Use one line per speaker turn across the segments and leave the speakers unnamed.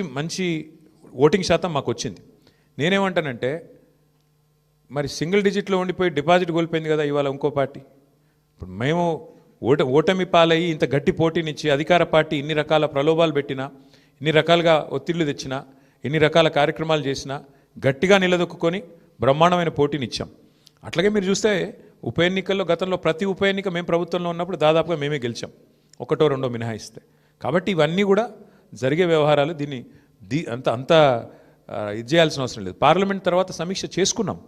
మంచి మంచి ఓటింగ్ శాతం మాకు వచ్చింది. నేనేమంటానంటే మరి సింగిల్ డిజిట్లో ఉండిపోయి డిపాజిట్ కోల్పోయింది కదా ఇవాళ ఇంకో పార్టీ. ఇప్పుడు మేము ఓట ఓటమి పాలయ్యి ఇంత గట్టి పోటీనిచ్చి అధికార పార్టీ ఇన్ని రకాల ప్రలోభాలు పెట్టినా ఇన్ని రకాలుగా ఒత్తిళ్ళు తెచ్చినా ఎన్ని రకాల కార్యక్రమాలు చేసినా గట్టిగా నిలదొక్కుని బ్రహ్మాండమైన పోటీనిచ్చాం అట్లాగే మీరు చూస్తే ఉప ఎన్నికల్లో గతంలో ప్రతి ఉప ఎన్నిక మేము ప్రభుత్వంలో ఉన్నప్పుడు దాదాపుగా మేమే గెలిచాం. ఒకటో రెండో మినహాయిస్తే. కాబట్టి ఇవన్నీ కూడా జరిగే వ్యవహారాలు దీన్ని దీ అంత అంత ఇది చేయాల్సిన అవసరం లేదు. పార్లమెంట్ తర్వాత సమీక్ష చేసుకున్నాం.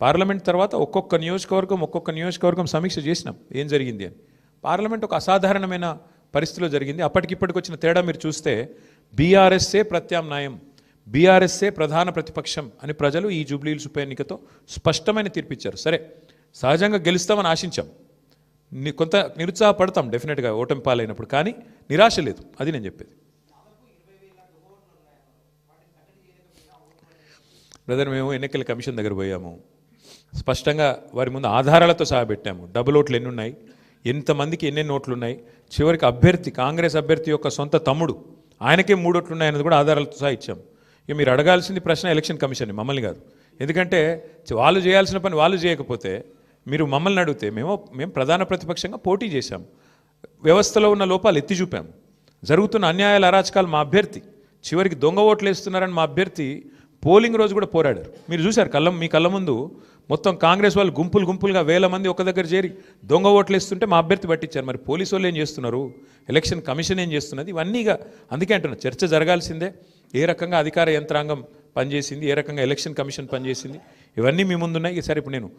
పార్లమెంట్ తర్వాత ఒక్కొక్క నియోజకవర్గం ఒక్కొక్క నియోజకవర్గం సమీక్ష చేసినాం. ఏం జరిగింది అని. పార్లమెంట్ ఒక అసాధారణమైన పరిస్థితిలో జరిగింది. అప్పటికిప్పటికి వచ్చిన తేడా మీరు చూస్తే బీఆర్ఎస్ఏ ప్రత్యామ్నాయం బీఆర్ఎస్ఏ ప్రధాన ప్రతిపక్షం అని ప్రజలు ఈ జూబ్లీహిల్స్ ఉప ఎన్నికతో స్పష్టమైన తీర్పిచ్చారు. సరే సహజంగా గెలుస్తామని ఆశించాం. కొంత నిరుత్సాహపడతాం డెఫినెట్గా ఓటమి పాలైనప్పుడు కానీ నిరాశ లేదు. అది నేను చెప్పేది. బ్రదర్ మేము ఎన్నికల కమిషన్ దగ్గర పోయాము. స్పష్టంగా వారి ముందు ఆధారాలతో సహా పెట్టాము. డబుల్ ఓట్లు ఎన్ని ఉన్నాయి ఎంతమందికి ఎన్ని ఓట్లు ఉన్నాయి చివరికి అభ్యర్థి కాంగ్రెస్ అభ్యర్థి యొక్క సొంత తమ్ముడు ఆయనకే మూడు ఓట్లు ఉన్నాయన్నది కూడా ఆధారాలతో సహా ఇచ్చాము. ఇక మీరు అడగాల్సింది ప్రశ్న ఎలక్షన్ కమిషన్ మమ్మల్ని కాదు. ఎందుకంటే వాళ్ళు చేయాల్సిన పని వాళ్ళు చేయకపోతే మీరు మమ్మల్ని అడిగితే మేము మేము ప్రధాన ప్రతిపక్షంగా పోటీ చేశాం. వ్యవస్థలో ఉన్న లోపాలు ఎత్తి చూపాము జరుగుతున్న అన్యాయాల అరాచకాలు మా అభ్యర్థి చివరికి దొంగ ఓట్లు వేస్తున్నారని మా అభ్యర్థి పోలింగ్ రోజు కూడా పోరాడారు. మీరు చూశారు కళ్ళ మీ కళ్ళ ముందు మొత్తం కాంగ్రెస్ వాళ్ళు గుంపులు గుంపులుగా వేల మంది ఒక దగ్గర చేరి దొంగ ఓట్లు వేస్తుంటే మా అభ్యర్థి పట్టించారు. మరి పోలీసు వాళ్ళు ఏం చేస్తున్నారు? ఎలక్షన్ కమిషన్ ఏం చేస్తున్నది? ఇవన్నీగా అందుకే అంటున్నా చర్చ జరగాల్సిందే. ఏ రకంగా అధికార యంత్రాంగం పనిచేసింది? ఏ రకంగా ఎలక్షన్ కమిషన్ పనిచేసింది? ఇవన్నీ మీ ముందున్నాయి. సరే ఇప్పుడు నేను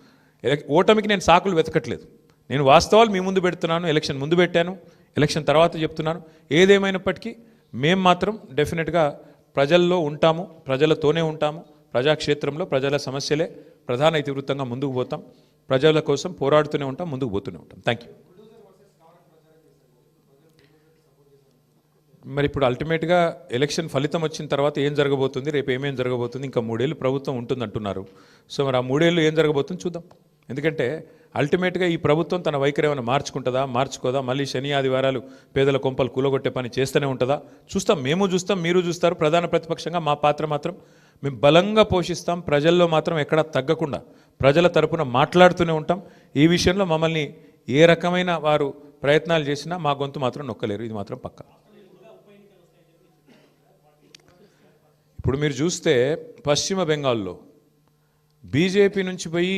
ఎలక్- ఓటమికి నేను సాకులు వెతకట్లేదు. నేను వాస్తవాలు మీ ముందు పెడుతున్నాను ఎలక్షన్ ముందు పెట్టాను ఎలక్షన్ తర్వాత చెప్తున్నాను. ఏదేమైనప్పటికీ మేము మాత్రం డెఫినెట్గా ప్రజల్లో ఉంటాము ప్రజలతోనే ఉంటాము. ప్రజాక్షేత్రంలో ప్రజల సమస్యలే. ప్రధాన ఇతివృత్తంగా ముందుకు పోతాం. ప్రజల కోసం పోరాడుతూనే ఉంటాం ముందుకు పోతూనే ఉంటాం. థ్యాంక్ యూ మరి ఇప్పుడు అల్టిమేట్గా ఎలక్షన్ ఫలితం వచ్చిన తర్వాత ఏం జరగబోతుంది? రేపు ఏమేం జరగబోతుంది? ఇంకా మూడేళ్ళు ప్రభుత్వం ఉంటుందంటున్నారు. సో మరి ఆ మూడేళ్ళు ఏం జరగబోతుంది చూద్దాం. ఎందుకంటే అల్టిమేట్గా ఈ ప్రభుత్వం తన వైఖరి ఏమైనా మార్చుకుంటుందా మార్చుకోదా? మళ్ళీ శని ఆదివారాలు పేదల కొంపలు కూలగొట్టే పని చేస్తూనే ఉంటుందా? చూస్తాం మేము చూస్తాం మీరు చూస్తారు. ప్రధాన ప్రతిపక్షంగా మా పాత్ర మాత్రం మేము బలంగా పోషిస్తాం. ప్రజల్లో మాత్రం ఎక్కడా తగ్గకుండా ప్రజల తరపున మాట్లాడుతూనే ఉంటాం. ఈ విషయంలో మమ్మల్ని ఏ రకమైన వారు ప్రయత్నాలు చేసినా మా గొంతు మాత్రం నొక్కలేరు. ఇది మాత్రం పక్క. ఇప్పుడు మీరు చూస్తే పశ్చిమ బెంగాల్లో బీజేపీ నుంచి పోయి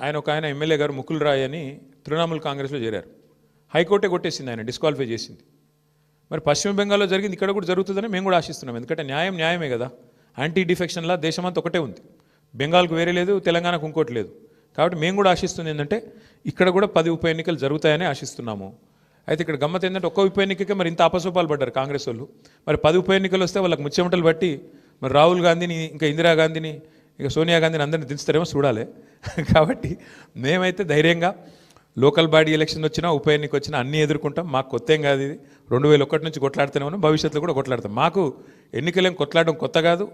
ఆయన ఒక ఆయన ఎమ్మెల్యే గారు ముకుల్ రాయ్ అని తృణమూల్ కాంగ్రెస్లో చేరారు. హైకోర్టే కొట్టేసింది ఆయన డిస్క్వాలిఫై చేసింది. మరి పశ్చిమ బెంగాల్లో జరిగింది ఇక్కడ కూడా జరుగుతుందని మేము కూడా ఆశిస్తున్నాం. ఎందుకంటే న్యాయం న్యాయమే కదా. యాంటీ డిఫెక్షన్లా దేశమంతా ఒకటే ఉంది. బెంగాల్కు వేరే లేదు తెలంగాణకు ఇంకోటి లేదు. కాబట్టి మేము కూడా ఆశిస్తుంది ఏంటంటే ఇక్కడ కూడా పది ఉప ఎన్నికలు జరుగుతాయని ఆశిస్తున్నాము. అయితే ఇక్కడ గమ్మత్ ఏంటంటే ఒక్క ఉప ఎన్నికకే మరి ఇంత అపశోపాలు పడ్డారు కాంగ్రెస్ వాళ్ళు. మరి పది ఉప ఎన్నికలు వస్తే వాళ్ళకి ముచ్చెమటలు బట్టి మరి రాహుల్ గాంధీని ఇంకా ఇందిరాగాంధీని ఇక సోనియా గాంధీని అందరిని దించుతారేమో చూడాలి. కాబట్టి మేమైతే ధైర్యంగా లోకల్ బాడీ ఎలక్షన్ వచ్చినా ఉప ఎన్నిక వచ్చినా అన్నీ ఎదుర్కొంటాం. మాకు కొత్త ఏం కాదు ఇది. రెండు వేల ఒకటి నుంచి కొట్లాడుతూనే ఉన్నాం. భవిష్యత్తులో కూడా కొట్లాడతాం. మాకు ఎన్నికలేం కొట్లాడడం కొత్త కాదు.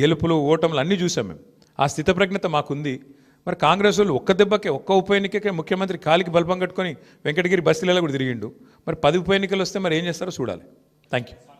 గెలుపులు ఓటములు అన్నీ చూసాం మేము. ఆ స్థితప్రజ్ఞత మాకుంది. మరి కాంగ్రెస్ వాళ్ళు ఒక్క దెబ్బకే ఒక్క ఉప ఎన్నికకే ముఖ్యమంత్రి కాలికి బల్బం కట్టుకొని వెంకటగిరి బస్సులలో కూడా తిరిగిండు. మరి పది ఉప ఎన్నికలు వస్తే మరి ఏం చేస్తారో చూడాలి. Thank you